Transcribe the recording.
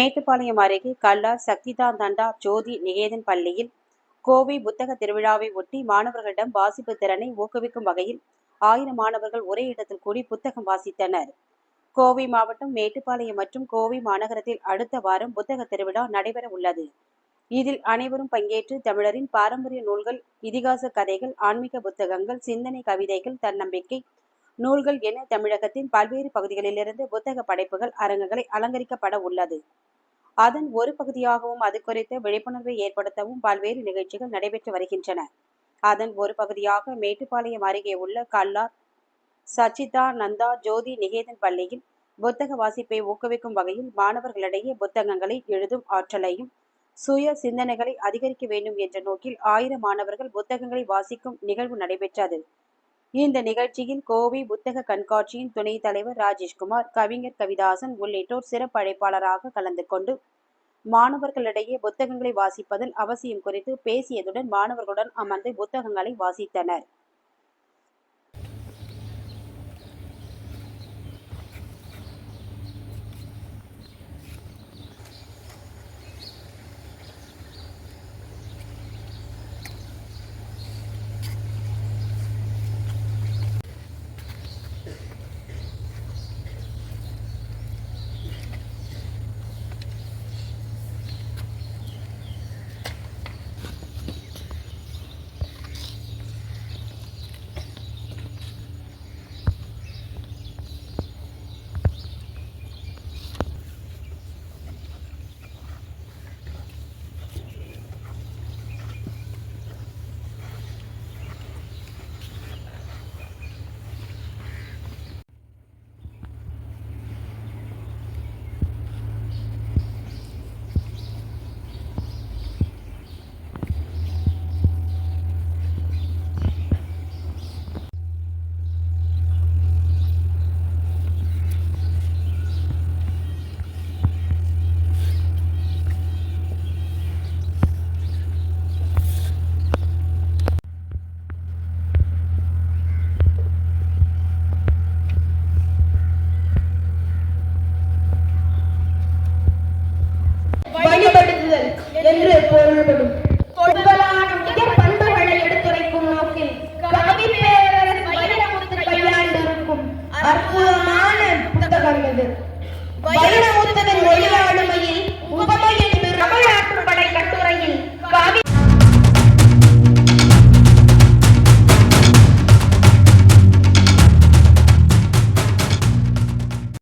மேட்டுப்பாளையம் அருகே கல்லார் சக்திதான் தண்டா ஜோதி நிகேதன் பள்ளியில் கோவை புத்தக திருவிழாவை ஒட்டி மாணவர்களிடம் வாசிப்பு திறனை ஊக்குவிக்கும் வகையில் ஆயிரம் மாணவர்கள் ஒரே இடத்தில் கூடி புத்தகம் வாசித்தனர். கோவை மாவட்டம் மேட்டுப்பாளையம் மற்றும் கோவை மாநகரத்தில் அடுத்த வாரம் புத்தக திருவிழா நடைபெற உள்ளது. இதில் அனைவரும் பங்கேற்று தமிழரின் பாரம்பரிய நூல்கள் இதிகாச கதைகள் ஆன்மீக புத்தகங்கள் சிந்தனை கவிதைகள் தன்னம்பிக்கை நூல்கள் என தமிழகத்தின் பல்வேறு பகுதிகளிலிருந்து புத்தக படைப்புகள் அரங்குகளை அலங்கரிக்கப்பட உள்ளது. அதன் ஒரு பகுதியாகவும் அது குறித்த விழிப்புணர்வை ஏற்படுத்தவும் பல்வேறு நிகழ்ச்சிகள் நடைபெற்று வருகின்றன. அதன் ஒரு பகுதியாக மேட்டுப்பாளையம் அருகே உள்ள கல்லார் சச்சிதா நந்தா ஜோதி நிகேதன் பள்ளியில் புத்தக வாசிப்பை ஊக்குவிக்கும் வகையில் மாணவர்களிடையே புத்தகங்களை எழுதும் ஆற்றலையும் சுய சிந்தனைகளை அதிகரிக்க வேண்டும் என்ற நோக்கில் ஆயிரம் மாணவர்கள் புத்தகங்களை வாசிக்கும் நிகழ்வு நடைபெற்றது. இந்த நிகழ்ச்சியில் கோவை புத்தக கண்காட்சியின் துணைத் தலைவர் ராஜேஷ்குமார் கவிஞர் கவிதாசன் உள்ளிட்டோர் சிறப்பு அழைப்பாளராக கலந்து கொண்டு மாணவர்களிடையே புத்தகங்களை வாசிப்பதன் அவசியம் குறித்து பேசியதுடன் மாணவர்களுடன் அமர்ந்து புத்தகங்களை வாசித்தனர். போன்றதும் கொள்வலான உயர் பண்புகளை எடுத்துரைக்கும் நோக்கில் கவி பேரரசு வைரமுத்து கையாண்டிருக்கும் அற்புதமான புத்தகம் இது. வைரமுத்துவின் மொழி ஆளுமையில்